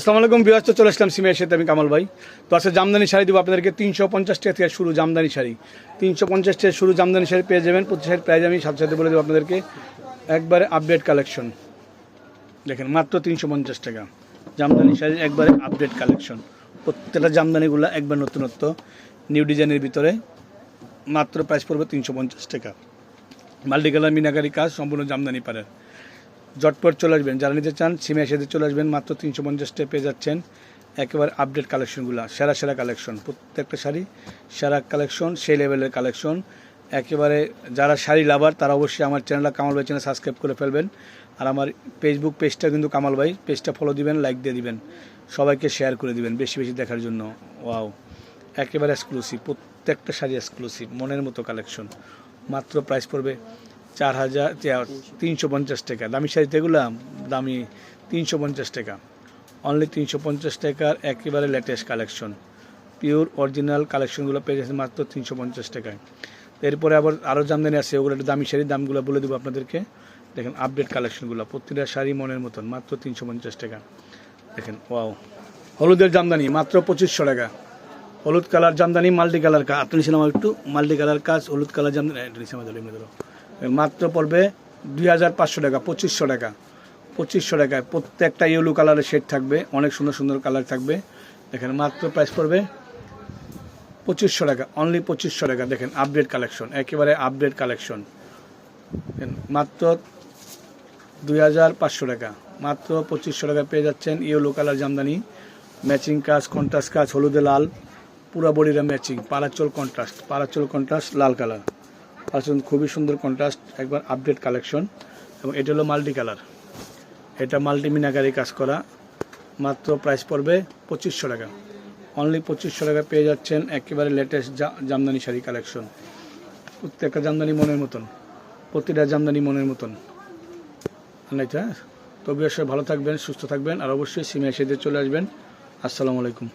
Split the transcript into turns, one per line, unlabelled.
আসসালামু আলাইকুম বিয়াস তো চলে আসলাম সিমের সাথে আমি কামাল ভাই। তো আজকে জামদানি শাড়ি দেবো আপনাদেরকে, তিনশো পঞ্চাশ টাকা থেকে শুরু জামদানি শাড়ি। তিনশো পঞ্চাশ টাকা শুরু জামদানি শাড়ি পেয়ে যাবেন, প্রতি শাড়ির প্রাইজ আমি সাথে সাথে বলে দেবো আপনাদেরকে। একবারে আপডেট কালেকশন দেখেন, মাত্র তিনশো পঞ্চাশ টাকা। জামদানি শাড়ির একবারে আপডেট কালেকশন প্রত্যেকটা জামদানিগুলো একবার নতুনত্ব নিউ ডিজাইনের ভিতরে। মাত্র প্রাইস পড়বে তিনশো পঞ্চাশ টাকা। মাল্টি কালার মিনাকারি কাজ সম্পূর্ণ জামদানি পারেন জটপট চলে আসবেন। যারা নিতে চান, সিমে এসে চলে আসবেন। মাত্র তিনশো পঞ্চাশটা পেয়ে যাচ্ছেন একেবারে আপডেট কালেকশনগুলো সেরা সেরা কালেকশন প্রত্যেকটা শাড়ি সেরা কালেকশন সেই লেভেলের কালেকশন একেবারে যারা শাড়ি লাভার তারা অবশ্যই আমার চ্যানেলটা কামাল ভাই চ্যানেল সাবস্ক্রাইব করে ফেলবেন। আর আমার ফেসবুক পেজটা কিন্তু কামাল ভাই। পেজটা ফলো দিবেন লাইক দিয়ে দিবেন। সবাইকে শেয়ার করে দিবেন বেশি বেশি দেখার জন্য। ওয়াও একেবারে এক্সক্লুসিভ প্রত্যেকটা শাড়ি এক্সক্লুসিভ মনের মতো কালেকশন মাত্র প্রাইস পড়বে চার হাজার তিনশো পঞ্চাশ টাকা। দামি শাড়ি এগুলো, দামি তিনশো পঞ্চাশ টাকা। অনলি তিনশো পঞ্চাশ টাকার একেবারে লেটেস্ট কালেকশন পিওর অরিজিনাল কালেকশনগুলো পেয়ে যাচ্ছে মাত্র তিনশো পঞ্চাশ টাকায়। এরপরে আবার আরও জামদানি আছে, ওগুলো একটু দামি শাড়ির দামগুলো বলে দেবো আপনাদেরকে। দেখেন আপডেট কালেকশনগুলো প্রতিটা শাড়ি মনের মতন, মাত্র তিনশো পঞ্চাশ টাকা। দেখেন ওয়াও হলুদের জামদানি, মাত্র পঁচিশশো টাকা। হলুদ কালার জামদানি মাল্টি কালার কাজ আপনি নিয়েছিলাম একটু মাল্টি কালার কাজ, হলুদ কালার জামদানি নিয়েছি ধরো। মাত্র পড়বে দুই হাজার পাঁচশো টাকা, পঁচিশশো টাকা। পঁচিশশো টাকায় প্রত্যেকটা ইয়েলো কালারের শেড থাকবে, অনেক সুন্দর সুন্দর কালার থাকবে। দেখেন মাত্র প্রাইস পড়বে পঁচিশশো টাকা অনলি পঁচিশশো টাকা। দেখেন আপডেট কালেকশন একেবারে আপডেট কালেকশন মাত্র দুই হাজার পাঁচশো টাকা, মাত্র পঁচিশশো টাকা পেয়ে যাচ্ছেন ইয়েলো কালার জামদানি। ম্যাচিং কাজ কন্ট্রাস্ট কাজ, হলুদে লাল পুরা বডিরা ম্যাচিং পারাচল কন্ট্রাস্ট পারাচল কন্ট্রাস্ট লাল কালার পারাচল খুবই সুন্দর কন্ট্রাস্ট একবার আপডেট কালেকশন এবং এটা হলো মাল্টি কালার এটা মাল্টি মিনাকারি কাজ করা, মাত্র প্রাইস পড়বে পঁচিশশো টাকা। অনলি পঁচিশশো টাকা পেয়ে যাচ্ছেন একেবারে লেটেস্ট জামদানি শাড়ি কালেকশন প্রত্যেকটা জামদানি মনের মতন, প্রতিটা জামদানি মনের মতন। আনাইতে হ্যাঁ তো অবশ্যই ভালো থাকবেন, সুস্থ থাকবেন, আর অবশ্যই সিমে এসে চলে আসবেন। আসসালামু আলাইকুম।